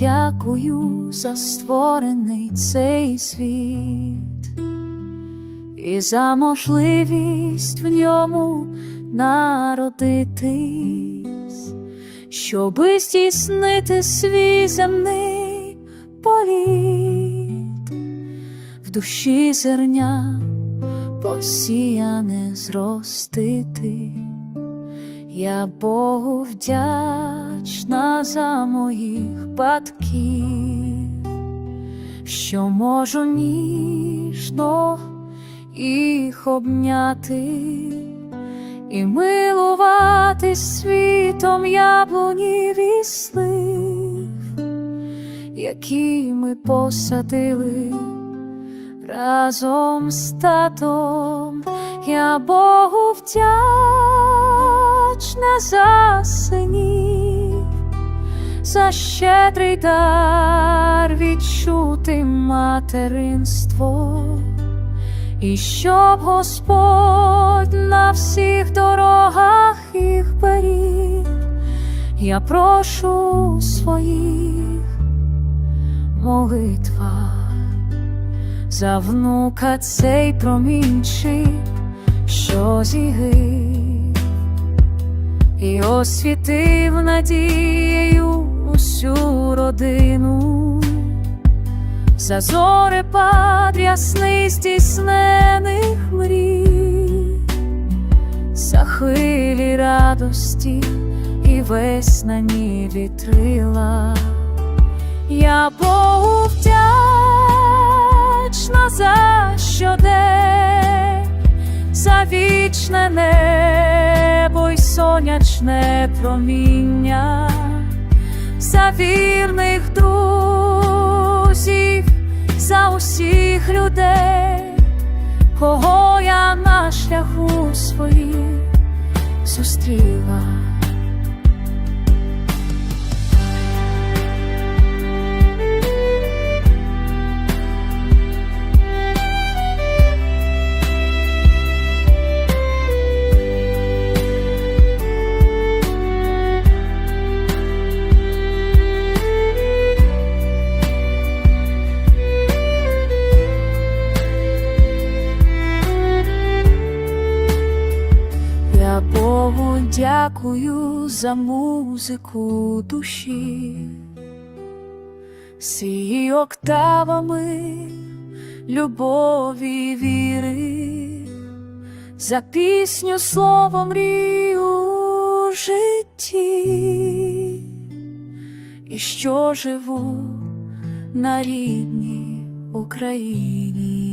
дякую за створений цей світ. І за можливість в ньому народитись, щоби здійснити свій земний політ, в душі зерня посіяне зростити. Я Богу вдячна за моїх батьків, що можу ніжно їх обняти і милуватись світом яблунів і які ми посадили разом з татом. Я Богу вдячна за синів, за щедрий дар відчути материнство, і щоб Господь на всіх дорогах їх беріг, я прошу своїх молитвах. За внука цей промінчик, що зігив і освітив надією усю родину, за зорепад ясний здійснених мрій, за хвилі радості і весняні вітрила. Я Богу вдячна за щодень, за вічне небо й сонячне проміння, за вірних друзів, за усіх людей, кого я на шляху своїх зустріла. Я Богу дякую за музику душі, з її октавами любові віри, за пісню слово мрію у житті, і що живу на рідній Україні.